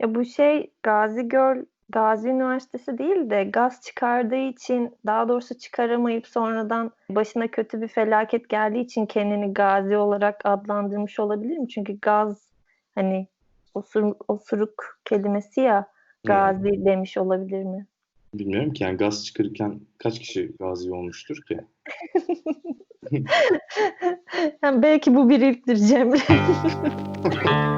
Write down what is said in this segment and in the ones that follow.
Ya bu şey Gazi Göl Gazi Üniversitesi değil de gaz çıkardığı için daha doğrusu çıkaramayıp sonradan başına kötü bir felaket geldiği için kendini Gazi olarak adlandırmış olabilir mi? Çünkü gaz hani osur, osuruk kelimesi ya Gazi Hmm. demiş olabilir mi? Bilmiyorum ki yani gaz çıkarırken kaç kişi gazi olmuştur ki? Yani belki bu bir ilktir Cemre.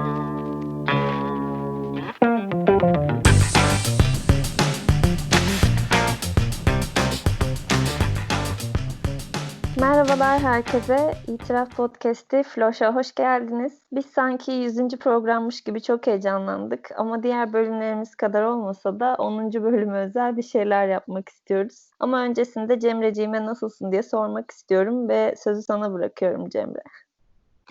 Merhabalar herkese. İtiraf Podcast'i Floş'a hoş geldiniz. Biz sanki 100. programmış gibi çok heyecanlandık ama diğer bölümlerimiz kadar olmasa da 10. bölüme özel bir şeyler yapmak istiyoruz. Ama öncesinde Cemreciğime nasılsın diye sormak istiyorum ve sözü sana bırakıyorum Cemre.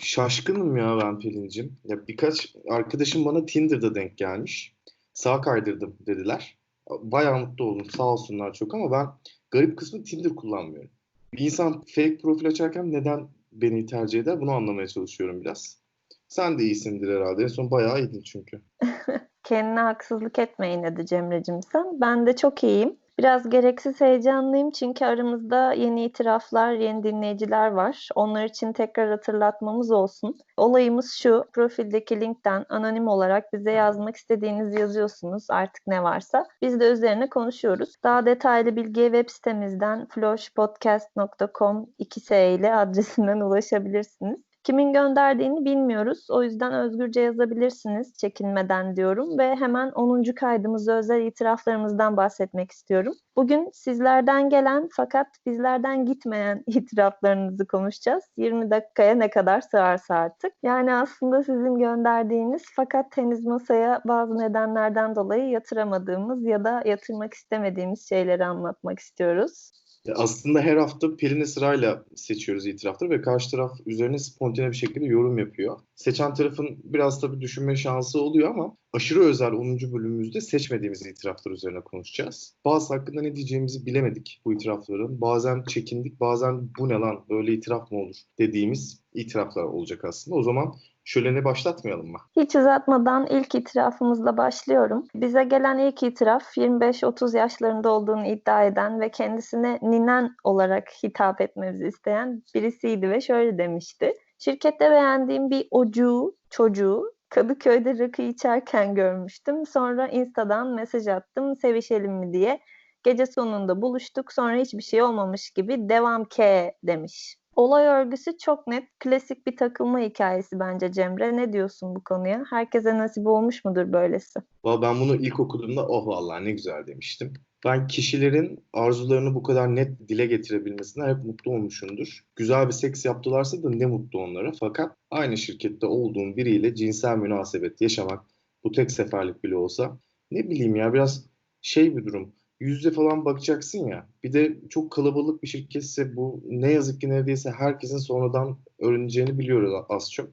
Şaşkınım ya ben Pelin'cim. Ya birkaç arkadaşım bana Tinder'da denk gelmiş. Sağ kaydırdım dediler. Bayağı mutlu oldum sağ olsunlar çok ama ben garip kısmı Tinder kullanmıyorum. Bir insan fake profil açarken neden beni tercih eder bunu anlamaya çalışıyorum biraz. Sen de iyisindir herhalde. En son bayağı iyiydin çünkü. Kendine haksızlık etme yine de Cemre'cim sen. Ben de çok iyiyim. Biraz gereksiz heyecanlıyım çünkü aramızda yeni itiraflar, yeni dinleyiciler var. Onlar için tekrar hatırlatmamız olsun. Olayımız şu, profildeki linkten anonim olarak bize yazmak istediğinizi yazıyorsunuz artık ne varsa. Biz de üzerine konuşuyoruz. Daha detaylı bilgiye web sitemizden floşpodcast.com 2S ile adresinden ulaşabilirsiniz. Kimin gönderdiğini bilmiyoruz. O yüzden özgürce yazabilirsiniz çekinmeden diyorum ve hemen 10. kaydımıza özel itiraflarımızdan bahsetmek istiyorum. Bugün sizlerden gelen fakat bizlerden gitmeyen itiraflarınızı konuşacağız. 20 dakikaya ne kadar sığarsa artık. Yani aslında sizin gönderdiğiniz fakat henüz masaya bazı nedenlerden dolayı yatıramadığımız ya da yatırmak istemediğimiz şeyleri anlatmak istiyoruz. Ya aslında her hafta Pelin'e sırayla seçiyoruz itirafları ve karşı taraf üzerine spontane bir şekilde yorum yapıyor. Seçen tarafın biraz tabii düşünme şansı oluyor ama aşırı özel 10. bölümümüzde seçmediğimiz itiraflar üzerine konuşacağız. Bazı hakkında ne diyeceğimizi bilemedik bu itirafların. Bazen çekindik, bazen bu ne lan böyle itiraf mı olur dediğimiz itiraflar olacak aslında. O zaman şöleni başlatmayalım mı? Hiç uzatmadan ilk itirafımızla başlıyorum. Bize gelen ilk itiraf 25-30 yaşlarında olduğunu iddia eden ve kendisine ninen olarak hitap etmemizi isteyen birisiydi ve şöyle demişti. Şirkette beğendiğim bir ocuğu, çocuğu Kadıköy'de rakı içerken görmüştüm. Sonra Insta'dan mesaj attım sevişelim mi diye. Gece sonunda buluştuk sonra hiçbir şey olmamış gibi devam ke demiş. Olay örgüsü çok net, klasik bir takılma hikayesi bence Cemre. Ne diyorsun bu konuya? Herkese nasip olmuş mudur böylesi? Ben bunu ilk okuduğumda oh vallahi ne güzel demiştim. Ben kişilerin arzularını bu kadar net dile getirebilmesinden hep mutlu olmuşumdur. Güzel bir seks yaptılarsa da ne mutlu onlara. Fakat aynı şirkette olduğum biriyle cinsel münasebet yaşamak bu tek seferlik bile olsa ne bileyim ya biraz şey bir durum. Yüzde falan bakacaksın ya. Bir de çok kalabalık bir şirketse bu ne yazık ki neredeyse herkesin sonradan öğreneceğini biliyoruz az çok.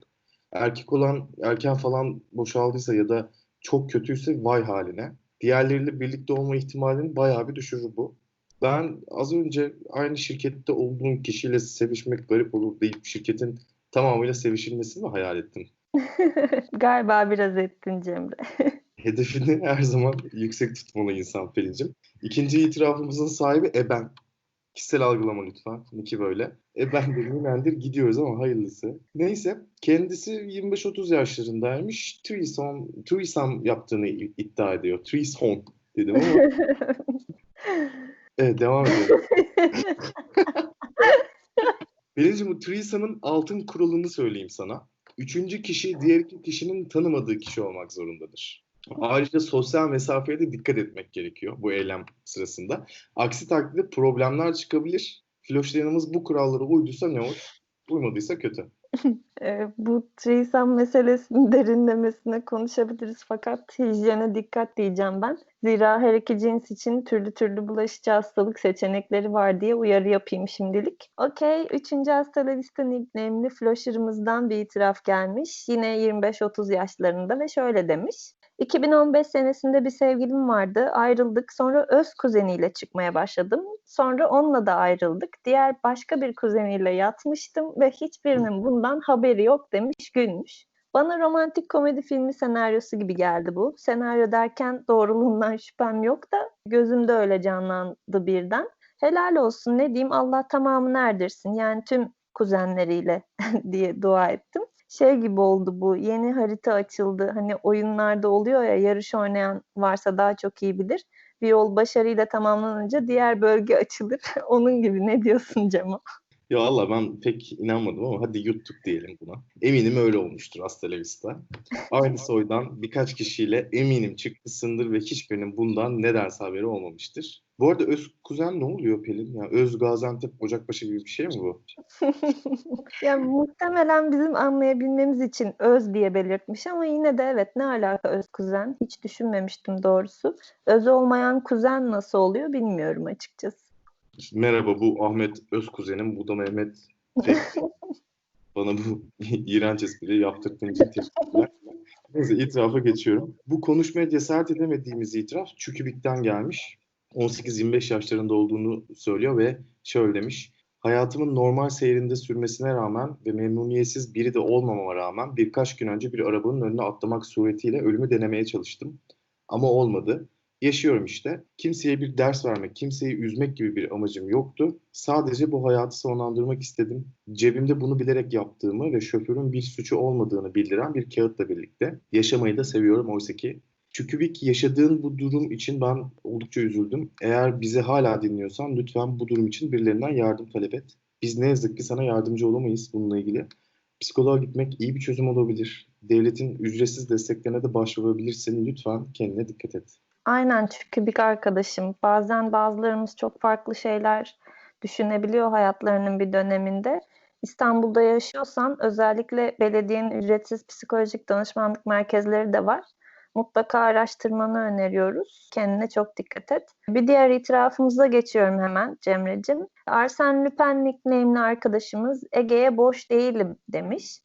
Erkek olan erken falan boşaldıysa ya da çok kötüyse vay haline. Diğerleriyle birlikte olma ihtimalini bayağı bir düşürür bu. Ben az önce aynı şirkette olduğum kişiyle sevişmek garip olur deyip şirketin tamamıyla sevişilmesini mi hayal ettim? Galiba biraz ettin Cemre. Hedefini her zaman yüksek tutmalı insan Pelin'cim. İkinci itirafımızın sahibi Eben. Kişisel algılama lütfen. Niki böyle. Ebendir, Mimendir gidiyoruz ama hayırlısı. Neyse. Kendisi 25-30 yaşlarındaymış. Threesome, threesome yaptığını iddia ediyor. Threesome dedim ama. evet devam edelim. Pelin'cim bu threesome'ın altın kuralını söyleyeyim sana. Üçüncü kişi diğer iki kişinin tanımadığı kişi olmak zorundadır. Ayrıca sosyal mesafeye de dikkat etmek gerekiyor bu eylem sırasında. Aksi takdirde problemler çıkabilir. Floşlayanımız bu kurallara uyduysa ne olur? Uymadıysa kötü. E, bu threesome meselesinin derinlemesine konuşabiliriz fakat hijyene dikkat diyeceğim ben. Zira her iki cins için türlü türlü bulaşıcı hastalık seçenekleri var diye uyarı yapayım şimdilik. Okey, üçüncü hasta liste nickname'li Flosher'ımızdan bir itiraf gelmiş. Yine 25-30 yaşlarında ve şöyle demiş. 2015 senesinde bir sevgilim vardı. Ayrıldık. Sonra öz kuzeniyle çıkmaya başladım. Sonra onunla da ayrıldık. Diğer başka bir kuzeniyle yatmıştım ve hiçbirinin bundan haberi yok demiş gülmüş. Bana romantik komedi filmi senaryosu gibi geldi bu. Senaryo derken doğruluğundan şüphem yok da gözümde öyle canlandı birden. Helal olsun ne diyeyim Allah tamamını erdirsin. Yani tüm kuzenleriyle diye dua ettim. Şey gibi oldu bu yeni harita açıldı. Hani oyunlarda oluyor ya yarış oynayan varsa daha çok iyi bilir. Bir yol başarıyla tamamlanınca diğer bölge açılır. Onun gibi ne diyorsun Cemo? Ya Allah ben pek inanmadım ama hadi yuttuk diyelim buna. Eminim öyle olmuştur hasta la vista. Aynı soydan birkaç kişiyle eminim çıktısındır ve hiçbirinin bundan nedense haberi olmamıştır. Bu arada öz kuzen ne oluyor Pelin? Ya öz Gaziantep Ocakbaşı gibi bir şey mi bu? Ya muhtemelen bizim anlayabilmemiz için öz diye belirtmiş ama yine de evet ne alaka öz kuzen? Hiç düşünmemiştim doğrusu. Öz olmayan kuzen nasıl oluyor bilmiyorum açıkçası. Merhaba bu Ahmet öz kuzenim, bu da Mehmet. Bana bu iğrenç espriyi yaptırdığın için teşekkürler. Neyse itirafa geçiyorum. Bu konuşmaya cesaret edemediğimiz itiraf Çükübik'ten gelmiş. 18-25 yaşlarında olduğunu söylüyor ve şöyle demiş. Hayatımın normal seyrinde sürmesine rağmen ve memnuniyetsiz biri de olmamama rağmen birkaç gün önce bir arabanın önüne atlamak suretiyle ölümü denemeye çalıştım. Ama olmadı. Yaşıyorum işte. Kimseye bir ders vermek, kimseyi üzmek gibi bir amacım yoktu. Sadece bu hayatı sonlandırmak istedim. Cebimde bunu bilerek yaptığımı ve şoförün bir suçu olmadığını bildiren bir kağıtla birlikte. Yaşamayı da seviyorum oysa ki. Çükübik yaşadığın bu durum için ben oldukça üzüldüm. Eğer bizi hala dinliyorsan lütfen bu durum için birilerinden yardım talep et. Biz ne yazık ki sana yardımcı olamayız bununla ilgili. Psikoloğa gitmek iyi bir çözüm olabilir. Devletin ücretsiz desteklerine de başvurabilirsin. Lütfen kendine dikkat et. Aynen çünkü bir arkadaşım. Bazen bazılarımız çok farklı şeyler düşünebiliyor hayatlarının bir döneminde. İstanbul'da yaşıyorsan özellikle belediyenin ücretsiz psikolojik danışmanlık merkezleri de var. Mutlaka araştırmanı öneriyoruz. Kendine çok dikkat et. Bir diğer itirafımıza geçiyorum hemen Cemre'cim. Arsène Lupin nickname'li arkadaşımız Ege'ye boş değilim demiş.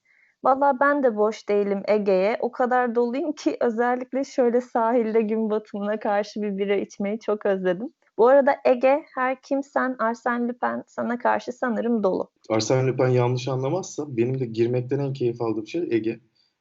Valla ben de boş değilim Ege'ye. O kadar doluyum ki özellikle şöyle sahilde gün batımına karşı bir bira içmeyi çok özledim. Bu arada Ege her kimsen Arsène Lupin sana karşı sanırım dolu. Arsène Lupin yanlış anlamazsa benim de girmekten en keyif aldığım şey Ege.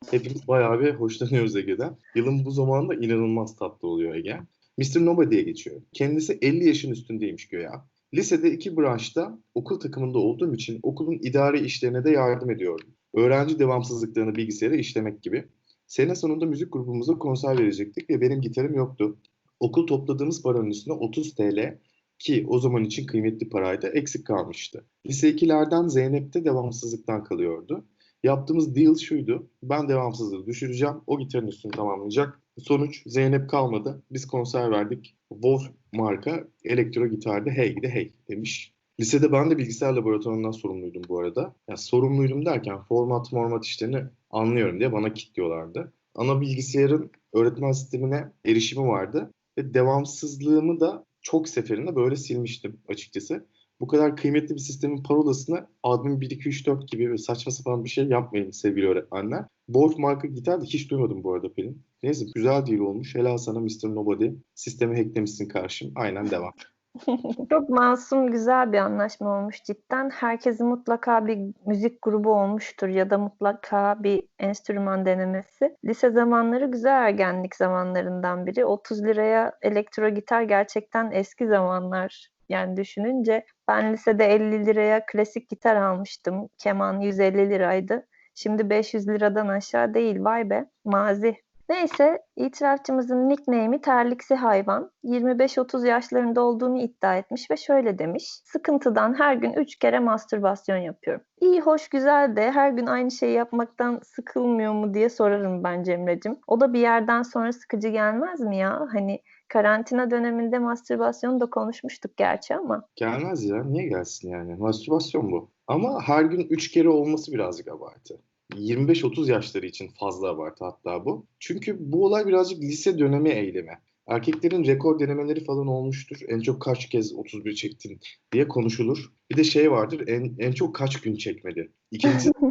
Hepimiz bayağı bir hoşlanıyoruz Ege'den. Yılın bu zamanında inanılmaz tatlı oluyor Ege. Mr. Nobody'ye geçiyor. Kendisi 50 yaşın üstündeymiş göya. Lisede iki branşta okul takımında olduğum için okulun idari işlerine de yardım ediyorum. Öğrenci devamsızlıklarını bilgisayara işlemek gibi. Sene sonunda müzik grubumuza konser verecektik ve benim gitarım yoktu. Okul topladığımız paranın üstüne 30 TL ki o zaman için kıymetli paraydı eksik kalmıştı. Lise 2'lerden Zeynep'te devamsızlıktan kalıyordu. Yaptığımız deal şuydu. Ben devamsızlığı düşüreceğim. O gitarın üstünü tamamlayacak. Sonuç Zeynep kalmadı. Biz konser verdik. Wolf marka elektro gitarda hey gidi hey demiş. Lisede ben de bilgisayar laboratuvarından sorumluydum bu arada. Yani sorumluydum derken format format işlerini anlıyorum diye bana kilitliyorlardı. Ana bilgisayarın öğretmen sistemine erişimi vardı. Ve devamsızlığımı da çok seferinde böyle silmiştim açıkçası. Bu kadar kıymetli bir sistemin parolasını admin 1, 2, 3, 4 gibi saçma sapan bir şey yapmayın sevgili öğretmenler. Wolf marka gitar da hiç duymadım bu arada Pelin. Neyse güzel değil olmuş. Helal sana Mr. Nobody. Sistemi hacklemişsin karşım. Aynen devam. Çok masum, güzel bir anlaşma olmuş cidden. Herkesin mutlaka bir müzik grubu olmuştur ya da mutlaka bir enstrüman denemesi. Lise zamanları güzel ergenlik zamanlarından biri. 30 liraya elektro gitar gerçekten eski zamanlar. Yani düşününce ben lisede 50 liraya klasik gitar almıştım. Keman 150 liraydı. Şimdi 500 liradan aşağı değil. Vay be, mazi. Neyse, itirafçımızın nickname'i terliksi hayvan. 25-30 yaşlarında olduğunu iddia etmiş ve şöyle demiş. Sıkıntıdan her gün 3 kere mastürbasyon yapıyorum. İyi, hoş, güzel de her gün aynı şeyi yapmaktan sıkılmıyor mu diye sorarım ben Cemre'cim. O da bir yerden sonra sıkıcı gelmez mi ya? Hani karantina döneminde mastürbasyonu da konuşmuştuk gerçi ama. Gelmez ya. Niye gelsin yani? Mastürbasyon bu. Ama her gün 3 kere olması birazcık abartı. 25-30 yaşları için fazla abartı hatta bu. Çünkü bu olay birazcık lise dönemi eylemi. Erkeklerin rekor denemeleri falan olmuştur. En çok kaç kez 31 çektin diye konuşulur. Bir de şey vardır en, en çok kaç gün çekmedi. İkincisi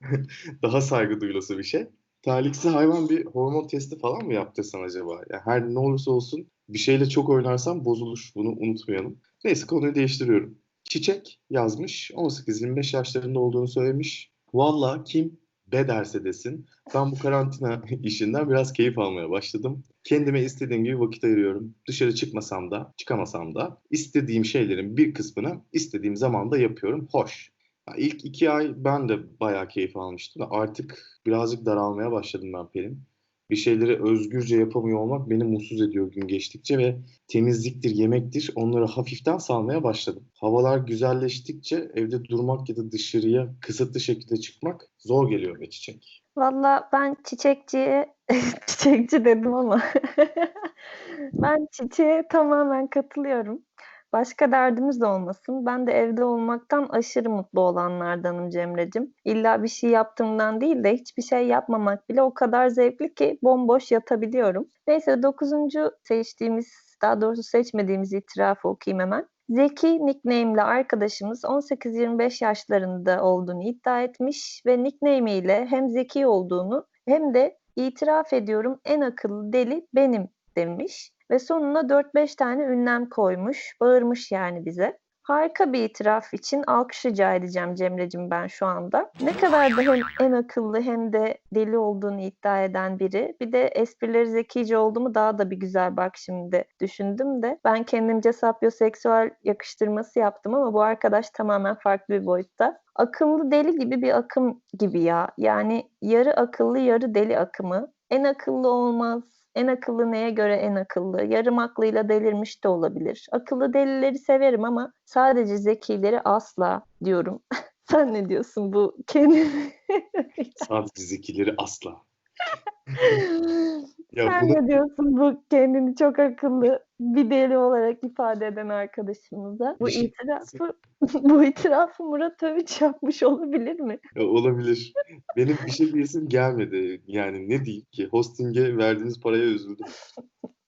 daha saygı duyulası bir şey. Terliksi hayvan bir hormon testi falan mı yaptırsan acaba? Yani her ne olursa olsun bir şeyle çok oynarsan bozulur. Bunu unutmayalım. Neyse konuyu değiştiriyorum. Çiçek yazmış. 18-25 yaşlarında olduğunu söylemiş. Valla kim be derse desin. Ben bu karantina işinden biraz keyif almaya başladım. Kendime istediğim gibi vakit ayırıyorum. Dışarı çıkmasam da, çıkamasam da istediğim şeylerin bir kısmını istediğim zamanda yapıyorum. Hoş. İlk iki ay ben de bayağı keyif almıştım artık birazcık daralmaya başladım ben Pelin. Bir şeyleri özgürce yapamıyor olmak beni mutsuz ediyor gün geçtikçe ve temizliktir, yemektir onları hafiften salmaya başladım. Havalar güzelleştikçe evde durmak ya da dışarıya kısıtlı şekilde çıkmak zor geliyor be çiçek. Valla ben çiçekçiye, çiçekçi dedim ama ben çiçeğe tamamen katılıyorum. Başka derdimiz de olmasın. Ben de evde olmaktan aşırı mutlu olanlardanım Cemre'cim. İlla bir şey yaptığımdan değil de hiçbir şey yapmamak bile o kadar zevkli ki bomboş yatabiliyorum. Neyse dokuzuncu seçtiğimiz, daha doğrusu seçmediğimiz itirafı okuyayım hemen. Zeki nickname'li arkadaşımız 18-25 yaşlarında olduğunu iddia etmiş ve nickname ile hem zeki olduğunu hem de itiraf ediyorum en akıllı deli benim demiş ve sonuna 4-5 tane ünlem koymuş, bağırmış yani bize. Harika bir itiraf için alkış rica edeceğim Cemre'cim ben şu anda. Ne kadar da hem en akıllı hem de deli olduğunu iddia eden biri. Bir de esprileri zekice olduğumu daha da bir güzel bak şimdi düşündüm de. Ben kendimce sapyoseksüel yakıştırması yaptım ama bu arkadaş tamamen farklı bir boyutta. Akıllı deli gibi bir akım gibi ya. Yani yarı akıllı yarı deli akımı. En akıllı olmaz, en akıllı neye göre en akıllı? Yarım aklıyla delirmiş de olabilir. Akıllı delileri severim ama sadece zekileri asla diyorum. Sen ne diyorsun bu kendini? Sadece zekileri asla. Ya Sen bunu ne diyorsun bu kendini çok akıllı bir deli olarak ifade eden arkadaşımıza? Bu itirafı bu itirafı Murat Övüç yapmış olabilir mi? Ya olabilir. Benim bir şey diyesim gelmedi. Yani ne diyeyim ki? Hosting'e verdiğiniz paraya üzüldüm.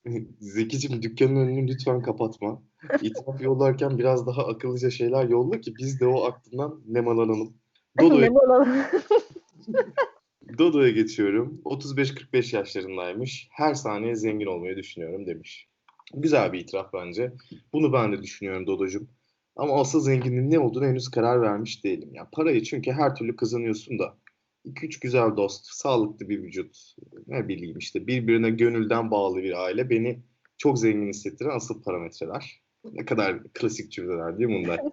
Zekicim dükkanın önünü lütfen kapatma. İtiraf yollarken biraz daha akıllıca şeyler yolla ki biz de o aklından nemalanalım. Dodo'ya? Dodo'ya geçiyorum. 35-45 yaşlarındaymış. Her saniye zengin olmayı düşünüyorum demiş. Güzel bir itiraf bence. Bunu ben de düşünüyorum Dodo'cum. Ama asıl zenginliğin ne olduğunu henüz karar vermiş değilim. Ya parayı çünkü her türlü kazanıyorsun da 2-3 güzel dost, sağlıklı bir vücut, ne bileyim işte birbirine gönülden bağlı bir aile beni çok zengin hissettiren asıl parametreler. Ne kadar klasik cümleler değil mi bunlar?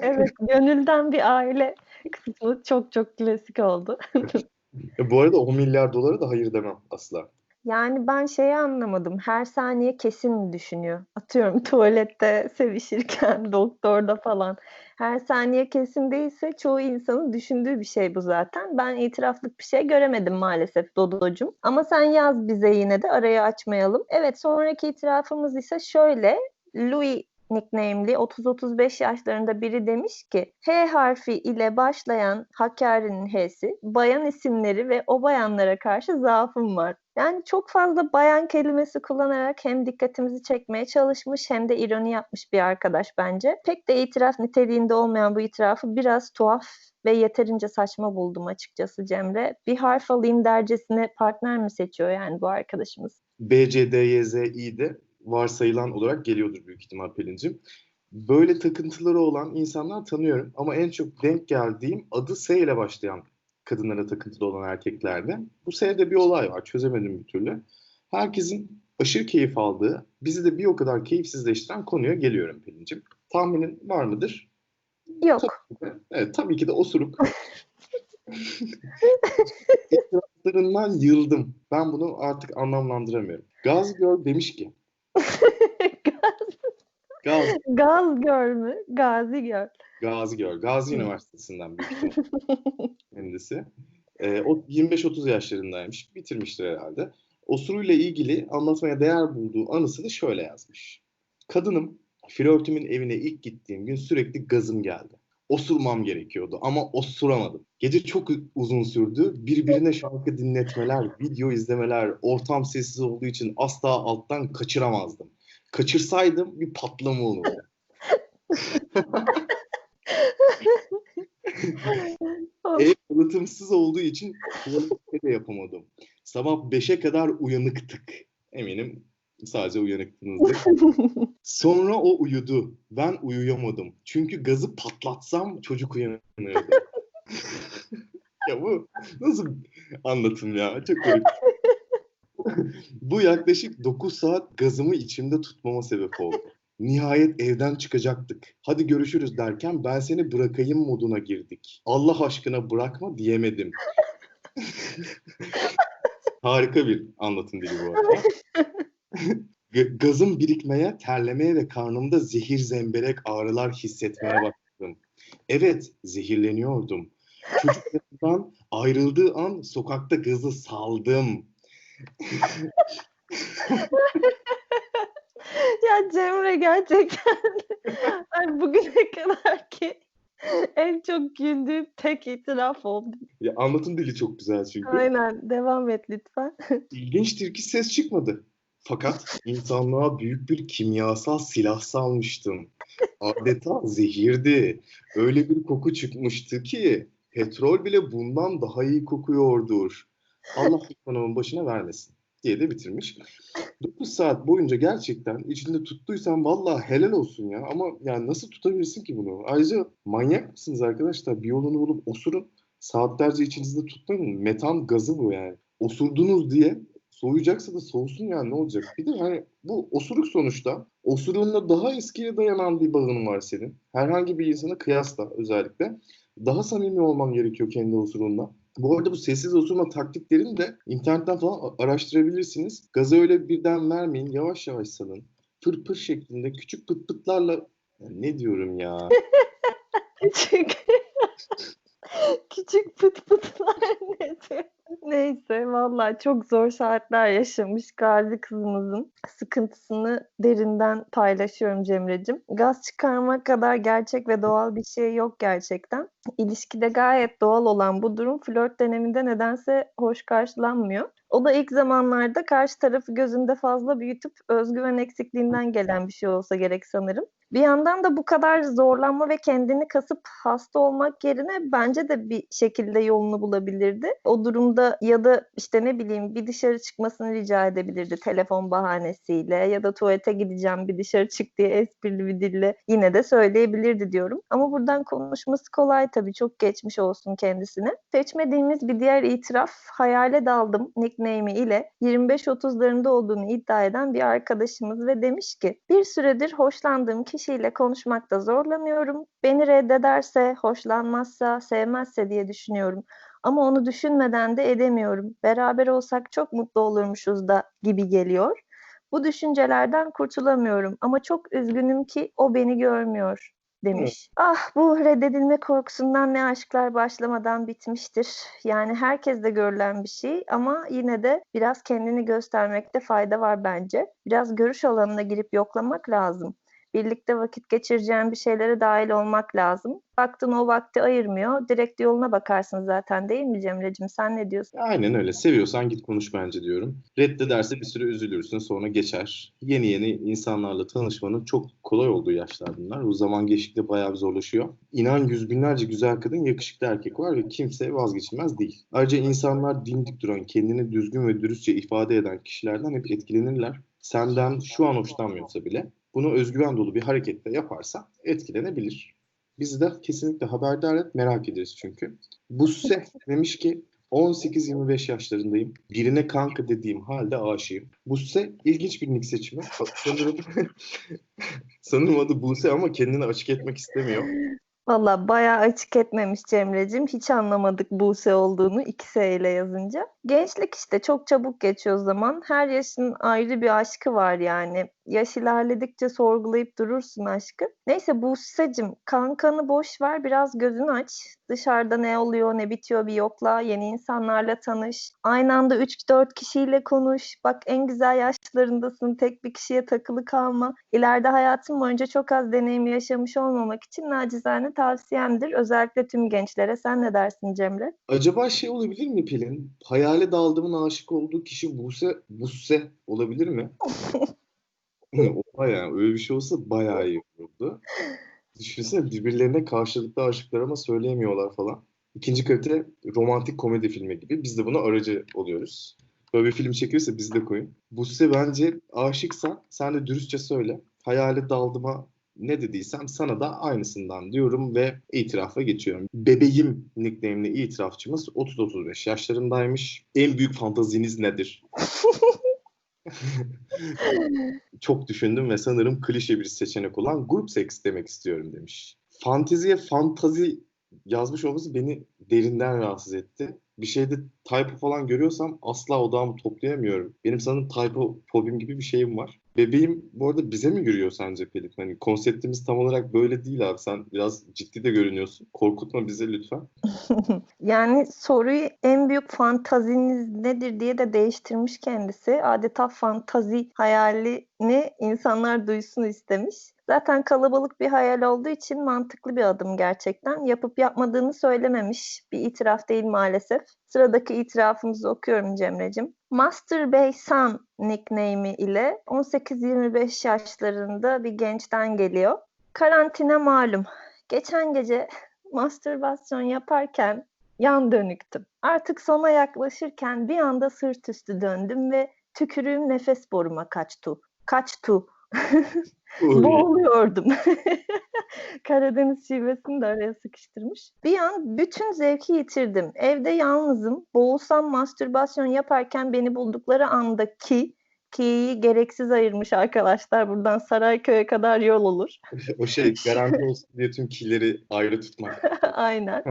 Evet, gönülden bir aile kısmı çok çok klasik oldu. E, Bu arada 10 milyar dolara da hayır demem asla. Yani ben şeyi anlamadım. Her saniye kesin düşünüyor? Atıyorum tuvalette sevişirken, doktorda falan. Her saniye kesin değilse çoğu insanın düşündüğü bir şey bu zaten. Ben itiraflık bir şey göremedim maalesef Dodo'cum. Ama sen yaz bize yine de arayı açmayalım. Evet sonraki itirafımız ise şöyle. Louis nickname'li 30-35 yaşlarında biri demiş ki H harfi ile başlayan Hakkari'nin H'si bayan isimleri ve o bayanlara karşı zaafım var. Yani çok fazla bayan kelimesi kullanarak hem dikkatimizi çekmeye çalışmış hem de ironi yapmış bir arkadaş bence. Pek de itiraf niteliğinde olmayan bu itirafı biraz tuhaf ve yeterince saçma buldum açıkçası Cemre. Bir harf alayım dercesine partner mi seçiyor yani bu arkadaşımız? B, C, D, Y, Z, İ de varsayılan olarak geliyordur büyük ihtimal Pelin'cim. Böyle takıntıları olan insanlar tanıyorum ama en çok denk geldiğim adı S ile başlayan kadınlara takıntılı olan erkeklerde. Bu S'de bir olay var çözemedim bir türlü. Herkesin aşırı keyif aldığı, bizi de bir o kadar keyifsizleştiren konuya geliyorum Pelin'cim. Tahminin var mıdır? Yok. Evet tabii ki de osuruk. İtiraflarından yıldım. Ben bunu artık anlamlandıramıyorum. Gaz Girl demiş ki Gaz, Gaz Girl mü? Gazi Girl. Gazi Girl. Gazi Üniversitesi'nden büyük kendisi. Ee, o 25-30 yaşlarındaymış. Bitirmiştir herhalde. Osuruyla ilgili anlatmaya değer bulduğu anısını şöyle yazmış. Kadınım, flörtümün evine ilk gittiğim gün sürekli gazım geldi. Osurmam gerekiyordu ama osuramadım. Gece çok uzun sürdü. Birbirine şarkı dinletmeler, video izlemeler, ortam sessiz olduğu için asla alttan kaçıramazdım. Kaçırsaydım bir patlama olurdu. Ev yalıtımsız olduğu için tuvalette de yapamadım. Sabah 5'e kadar uyanıktık. Eminim sadece uyanıktınızdır. Sonra o uyudu. Ben uyuyamadım. Çünkü gazı patlatsam çocuk uyanırdı. ya bu nasıl anlatım ya? Çok garip. bu yaklaşık 9 saat gazımı içimde tutmama sebep oldu. Nihayet evden çıkacaktık. Hadi görüşürüz derken ben seni bırakayım moduna girdik. Allah aşkına bırakma diyemedim. Harika bir anlatım dili bu arada. Gazım birikmeye, terlemeye ve karnımda zehir zemberek ağrılar hissetmeye başladım. Evet, zehirleniyordum. Çocuklarımdan ayrıldığı an sokakta gazı saldım. Ya Cemre gerçekten ay bugüne kadar ki en çok güldüğüm tek itiraf oldu. Ya anlatım dili çok güzel çünkü. Aynen devam et lütfen. İlginçtir ki ses çıkmadı. Fakat insanlığa büyük bir kimyasal silah salmıştım. Adeta zehirdi. Öyle bir koku çıkmıştı ki petrol bile bundan daha iyi kokuyordur. Allah düşmanımın başına vermesin diye de bitirmiş. 9 saat boyunca gerçekten içinde tuttuysan vallahi helal olsun ya. Ama yani nasıl tutabilirsin ki bunu? Ayrıca manyak mısınız arkadaşlar? Bir yolunu bulup osurun. Saatlerce içinizde tutmayın. Metan gazı bu yani. Osurdunuz diye soğuyacaksa da soğusun yani ne olacak? Bir de hani bu osuruk sonuçta osuruğunla daha eskiye dayanan bir bağın var senin. Herhangi bir insana kıyasla özellikle. Daha samimi olman gerekiyor kendi osuruğunla. Bu arada bu sessiz osurma taktiklerini de internetten falan araştırabilirsiniz. Gazı öyle birden vermeyin. Yavaş yavaş salın. Pır pır şeklinde küçük pıt pıtlarla Ya ne diyorum ya? Küçük küçük pıt pıtlar nedir? Neyse vallahi çok zor saatler yaşamış Gazi kızımızın sıkıntısını derinden paylaşıyorum Cemre'cim. Gaz çıkarmak kadar gerçek ve doğal bir şey yok gerçekten. İlişkide gayet doğal olan bu durum flört döneminde nedense hoş karşılanmıyor. O da ilk zamanlarda karşı tarafı gözünde fazla büyütüp özgüven eksikliğinden gelen bir şey olsa gerek sanırım. Bir yandan da bu kadar zorlanma ve kendini kasıp hasta olmak yerine bence de bir şekilde yolunu bulabilirdi. O durumda ya da işte ne bileyim bir dışarı çıkmasını rica edebilirdi telefon bahanesiyle ya da tuvalete gideceğim bir dışarı çık diye esprili bir dille yine de söyleyebilirdi diyorum. Ama buradan konuşması kolay tabii çok geçmiş olsun kendisine. Seçmediğimiz bir diğer itiraf hayale daldım nickname'i ile 25-30'larında olduğunu iddia eden bir arkadaşımız ve demiş ki bir süredir hoşlandığım kişiyle konuşmakta zorlanıyorum. Beni reddederse, hoşlanmazsa, sevmezse diye düşünüyorum. Ama onu düşünmeden de edemiyorum. Beraber olsak çok mutlu olurmuşuz da gibi geliyor. Bu düşüncelerden kurtulamıyorum ama çok üzgünüm ki o beni görmüyor demiş. Ah bu reddedilme korkusundan ne aşklar başlamadan bitmiştir. Yani herkeste görülen bir şey ama yine de biraz kendini göstermekte fayda var bence. Biraz görüş alanına girip yoklamak lazım. Birlikte vakit geçireceğin bir şeylere dahil olmak lazım. Baktın o vakti ayırmıyor. Direkt yoluna bakarsın zaten değil mi Cemre'cim? Sen ne diyorsun? Aynen öyle. Seviyorsan git konuş bence diyorum. Reddederse bir süre üzülürsün sonra geçer. Yeni yeni insanlarla tanışmanın çok kolay olduğu yaşlar bunlar. O zaman geçtikçe bayağı bir zorlaşıyor. İnan yüz binlerce güzel kadın yakışıklı erkek var ve kimse vazgeçilmez değil. Ayrıca insanlar dimdik duran, kendini düzgün ve dürüstçe ifade eden kişilerden hep etkilenirler. Senden şu an hoşlanmıyorsa bile bunu özgüven dolu bir hareketle yaparsa etkilenebilir. Bizi de kesinlikle haberdar et, merak ederiz çünkü. Buse demiş ki 18-25 yaşlarındayım. Birine kanka dediğim halde aşığım. Buse ilginç bir nick seçimi. Sanırım, sanırım adı Buse ama kendini açık etmek istemiyor. Valla bayağı açık etmemiş Cemre'cim. Hiç anlamadık Buse olduğunu iki S ile yazınca. Gençlik işte çok çabuk geçiyor zaman. Her yaşın ayrı bir aşkı var yani. Yaş ilerledikçe sorgulayıp durursun aşkı. Neyse Buse'cim kankanı boş ver biraz gözünü aç. Dışarıda ne oluyor ne bitiyor bir yokla. Yeni insanlarla tanış. Aynı anda 3-4 kişiyle konuş. Bak en güzel yaşlarındasın. Tek bir kişiye takılı kalma. İleride hayatın boyunca çok az deneyim yaşamış olmamak için nacizane tavsiyemdir. Özellikle tüm gençlere. Sen ne dersin Cemre? Acaba şey olabilir mi Pelin? Hayale daldığımın aşık olduğu kişi Buse, Buse olabilir mi? Oha yani öyle bir şey olsa bayağı iyi olurdu. Düşünsene birbirlerine karşılıklı aşıklar ama söyleyemiyorlar falan. İkinci kalite romantik komedi filmi gibi. Biz de buna aracı oluyoruz. Böyle bir film çekilirse bizi de koyun. Buse bence aşıksan sen de dürüstçe söyle. Hayale daldıma ne dediysem sana da aynısından diyorum ve itirafa geçiyorum. Bebeğim nickname'li itirafçımız 30-35 yaşlarındaymış. En büyük fantaziniz nedir? Çok düşündüm ve sanırım klişe bir seçenek olan grup seks demek istiyorum demiş. Fanteziye fantazi yazmış olması beni derinden rahatsız etti. Bir şeyde typo falan görüyorsam asla odağımı toplayamıyorum. Benim sanırım typo fobim gibi bir şeyim var. Bebeğim bu arada bize mi yürüyor sence Pelin? Hani konseptimiz tam olarak böyle değil abi. Sen biraz ciddi de görünüyorsun. Korkutma bizi lütfen. Yani soruyu en büyük fantaziniz nedir diye de değiştirmiş kendisi. Adeta fantazi hayalini insanlar duysun istemiş. Zaten kalabalık bir hayal olduğu için mantıklı bir adım gerçekten. Yapıp yapmadığını söylememiş. Bir itiraf değil maalesef. Sıradaki itirafımızı okuyorum Cemre'cim. Master Bey San nickname'i ile 18-25 yaşlarında bir gençten geliyor. Karantina malum. Geçen gece mastürbasyon yaparken yan dönüktüm. Artık sona yaklaşırken bir anda sırt üstü döndüm ve tükürüğüm nefes boruma kaçtı. Kaçtı. Boğuluyordum. Karadeniz şivesini de araya sıkıştırmış. Bir an bütün zevki yitirdim. Evde yalnızım. Boğulsam mastürbasyon yaparken beni buldukları andaki ki'yi gereksiz ayırmış arkadaşlar. Buradan Sarayköy'e kadar yol olur. o şey garanti olsun diye tüm killeri ayrı tutmak. Aynen.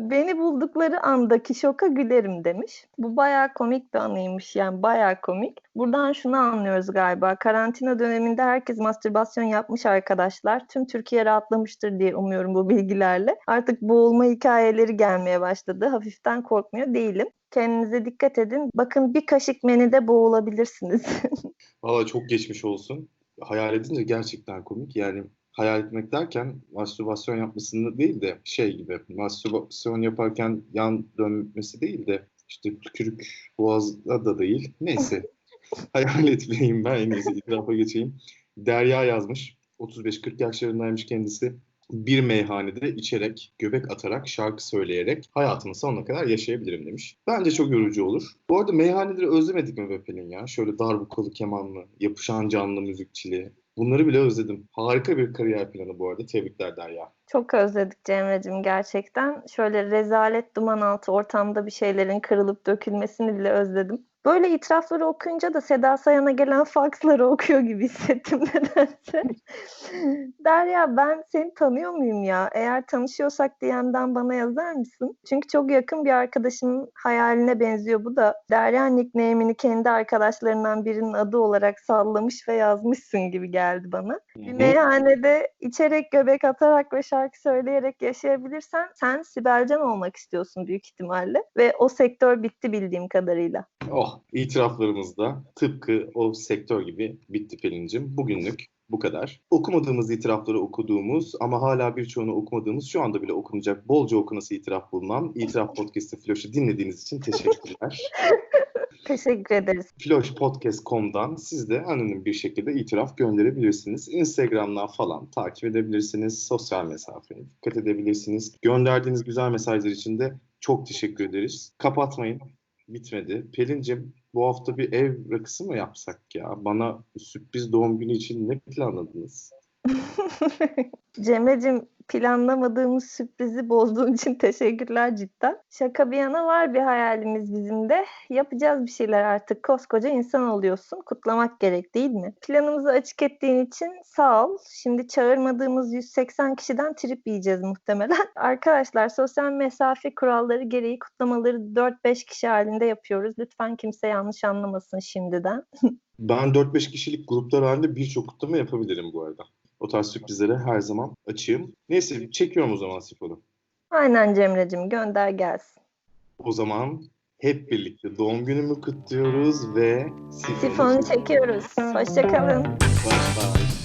Beni buldukları andaki şoka gülerim demiş. Bu bayağı komik bir anıymış yani bayağı komik. Buradan şunu anlıyoruz galiba. Karantina döneminde herkes mastürbasyon yapmış arkadaşlar. Tüm Türkiye rahatlamıştır diye umuyorum bu bilgilerle. Artık boğulma hikayeleri gelmeye başladı. Hafiften korkmuyor değilim. Kendinize dikkat edin. Bakın bir kaşık menüde boğulabilirsiniz. Valla çok geçmiş olsun. Hayal edince gerçekten komik. Yani hayal etmek derken mastürbasyon yapmasını değil de şey gibi mastürbasyon yaparken yan dönmesi değil de işte tükürük boğazda da değil. Neyse. hayal etmeyeyim ben en iyisi itrafa geçeyim. Derya yazmış. 35-40 yaşlarındaymış kendisi. Bir meyhanede içerek, göbek atarak, şarkı söyleyerek hayatımın sonuna kadar yaşayabilirim demiş. Bence çok yorucu olur. Bu arada meyhaneleri özlemedik mi be Pelin ya? Şöyle darbukalı kemanlı, yapışan canlı müzikçili, Bunları bile özledim. Harika bir kariyer planı bu arada. Tebrikler Derya. Çok özledik Cemre'cim gerçekten. Şöyle rezalet duman altı ortamda bir şeylerin kırılıp dökülmesini bile özledim. Böyle itirafları okuyunca da Seda Sayan'a gelen faksları okuyor gibi hissettim nedense. Derya ben seni tanıyor muyum ya? Eğer tanışıyorsak DM'den bana yazar mısın? Çünkü çok yakın bir arkadaşımın hayaline benziyor bu da. Derya nickname'ini kendi arkadaşlarından birinin adı olarak sallamış ve yazmışsın gibi geldi bana. Bir meyhanede içerek göbek atarak ve şarkı söyleyerek yaşayabilirsen sen Sibelcan olmak istiyorsun büyük ihtimalle. Ve o sektör bitti bildiğim kadarıyla. Oh, itiraflarımız da tıpkı o sektör gibi bitti Pelin'cim. Bugünlük bu kadar. Okumadığımız itirafları okuduğumuz ama hala birçoğunu okumadığımız şu anda bile okunacak bolca okunası itiraf bulunan İtiraf Podcast'ı Floş'u dinlediğiniz için teşekkürler. Teşekkür ederiz. Floşpodcast.com'dan siz de anonim bir şekilde itiraf gönderebilirsiniz. Instagram'dan falan takip edebilirsiniz. Sosyal mesafeye dikkat edebilirsiniz. Gönderdiğiniz güzel mesajlar için de çok teşekkür ederiz. Kapatmayın bitmedi. Pelin'cim bu hafta bir ev rakısı mı yapsak ya? Bana sürpriz doğum günü için ne planladınız? Cemre'cim planlamadığımız sürprizi bozduğun için teşekkürler cidden. Şaka bir yana var bir hayalimiz bizim de. Yapacağız bir şeyler artık. Koskoca insan oluyorsun. Kutlamak gerek değil mi? Planımızı açık ettiğin için sağ ol. Şimdi çağırmadığımız 180 kişiden trip yiyeceğiz muhtemelen. Arkadaşlar sosyal mesafe kuralları gereği kutlamaları 4-5 kişi halinde yapıyoruz. Lütfen kimse yanlış anlamasın şimdiden. ben 4-5 kişilik gruplar halinde birçok kutlama yapabilirim bu arada. O tarz sürprizlere her zaman açığım. Neyse çekiyorum o zaman Sifon'u. Aynen Cemre'cim gönder gelsin. O zaman hep birlikte doğum günümü kutluyoruz ve Sifonu çekiyoruz. Hoşçakalın. Bye bye.